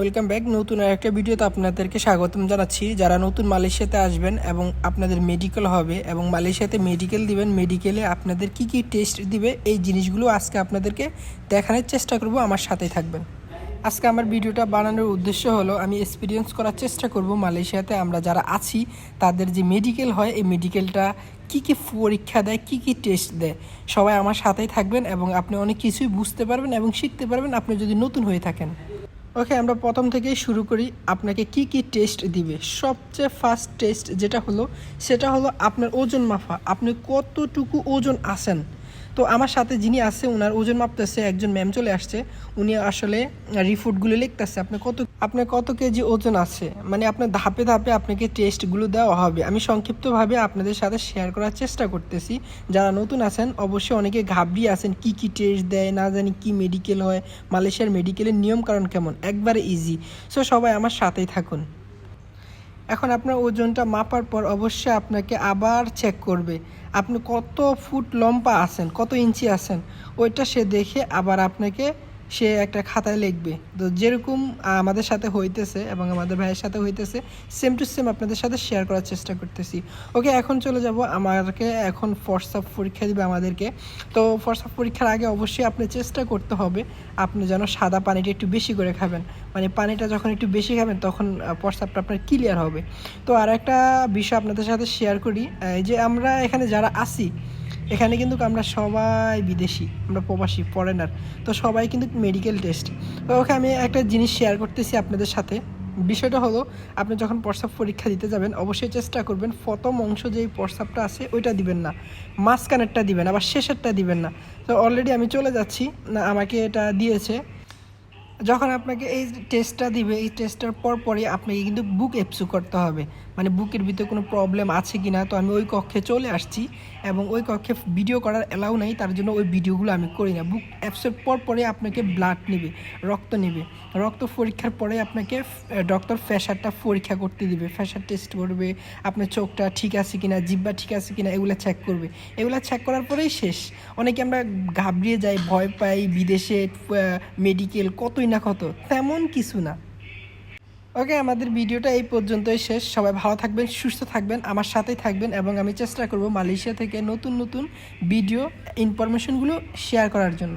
Welcome নতুন আপনাদেরকে স্বাগতম জানাচ্ছি। যারা নতুন মালয়েশিয়াতে আসবেন এবং আপনাদের মেডিকেল হবে এবং মালয়েশিয়াতে মেডিকেল দিবেন মেডিকেলে আপনাদের কি কি টেস্ট দিবে, এই জিনিসগুলো আজকে আপনাদেরকে দেখানোর চেষ্টা করব। আমার সাথে থাকবেন। আজকে আমার ভিডিওটা বানানোর উদ্দেশ্য হলো, আমি এক্সপিরিয়েন্স করার চেষ্টা করব মালয়েশিয়াতে। আমরা যারা আছি, তাদের যে মেডিকেল হয়, এই মেডিকেলটা কি কি পরীক্ষা দেয়, কি কি টেস্ট দেয়, সবাই আমার সাথেই থাকবেন এবং আপনি অনেক কিছুই বুঝতে পারবেন এবং শিখতে পারবেন আপনি যদি নতুন হয়ে থাকেন। ওকে আমরা প্রথম থেকেই শুরু করি, আপনাকে কি কি টেস্ট দিবে? সবচেয়ে ফার্স্ট টেস্ট যেটা হলো, সেটা হলো আপনার ওজন মাফা আপনি কতটুকু ওজন আছেন? তো আমার সাথে যিনি আছে ওনার ওজন মাপতেছে, একজন ম্যাম চলে আসছে। উনি আসলে রিপোর্টগুলো লিখতেছে। আপনি কত আপনার কত কেজি ওজন আছে? মানে আপনার ধাপে ধাপে আপনাকে টেস্টগুলো দেওয়া হবে। আমি সংক্ষিপ্তভাবে আপনাদের সাথে শেয়ার করার চেষ্টা করতেছি। যারা নতুন আছেন, অবশ্যই অনেকে ঘাবড়িয়ে আছেন, কি কি টেস্ট দেয়, না জানি কি মেডিকেল হয়, মালয়েশিয়ার মেডিকেলের নিয়ম কারণ কেমন? একবারে ইজি সো সবাই আমার সাথেই থাকুন। এখন আপনার ওজনটা মাপার পর অবশ্যই আপনাকে আবার চেক করবে। আপনি কত ফুট লম্বা আছেন, কত ইঞ্চি আছেন, ওইটা সে দেখে আবার আপনাকে সে একটা খাতায় লিখবে। তো যেরকম আমাদের সাথে হইতেছে এবং আমাদের ভাইয়ের সাথে হইতেছে সেম টু সেম আপনাদের সাথে শেয়ার করার চেষ্টা করতেছি। ওকে এখন চলে যাব আমাকে এখন ফর্সাপ পরীক্ষা দিবে আমাদেরকে। তো ফর্সাপ পরীক্ষার আগে অবশ্যই আপনি চেষ্টা করতে হবে, আপনি যেন সাদা পানিটা একটু বেশি করে খাবেন। মানে পানিটা যখন একটু বেশি খাবেন, তখন প্রস্রাবটা আপনার ক্লিয়ার হবে। তো আর একটা বিষয় আপনাদের সাথে শেয়ার করি যে আমরা এখানে যারা আছি এখানে কিন্তু আমরা সবাই বিদেশি, আমরা প্রবাসী ফরেনার তো সবাই কিন্তু মেডিকেল টেস্ট ওকে আমি একটা জিনিস শেয়ার করতেছি আপনাদের সাথে। বিষয়টা হলো, আপনি যখন প্রস্রাব পরীক্ষা দিতে যাবেন, অবশ্যই চেষ্টা করবেন প্রথম অংশ যেই প্রস্রাবটা আছে, ওইটা দিবেন না। মাঝখানেরটা দিবেন, আবার শেষেরটা দিবেন না। তো অলরেডি আমি চলে যাচ্ছি, না, আমাকে এটা দিয়েছে। যখন আপনাকে এই টেস্টটা দিবে, এই টেস্টটার পর পরই আপনাকে কিন্তু বুক এপসু করতে হবে। মানে বুকের ভিতরে কোনো প্রবলেম আছে কি না তো আমি ওই কক্ষে চলে আসছি এবং ওই কক্ষে ভিডিও করার অ্যালাউ নেই, তার জন্য ওই ভিডিওগুলো আমি করি না। বুক অ্যাপসের পর পরে আপনাকে ব্লাড নেবে, রক্ত নেবে। রক্ত পরীক্ষার পরে আপনাকে ডক্টর ফ্যাশারটা পরীক্ষা করতে দিবে। ফ্যাশার টেস্ট করবে, আপনার চোখটা ঠিক আছে কি না জিব্বা ঠিক আছে কিনা, এগুলো চেক করবে। এগুলো চেক করার পরেই শেষ। অনেকে আমরা ঘাবড়িয়ে যাই, ভয় পাই, বিদেশে মেডিকেল কতই না কত, তেমন কিছু না। ওকে আমাদের ভিডিওটা এই পর্যন্তই শেষ। সবাই ভালো থাকবেন, সুস্থ থাকবেন, আমার সাথেই থাকবেন এবং আমি চেষ্টা করব মালয়েশিয়া থেকে নতুন নতুন ভিডিও ইনফরমেশনগুলো শেয়ার করার জন্য।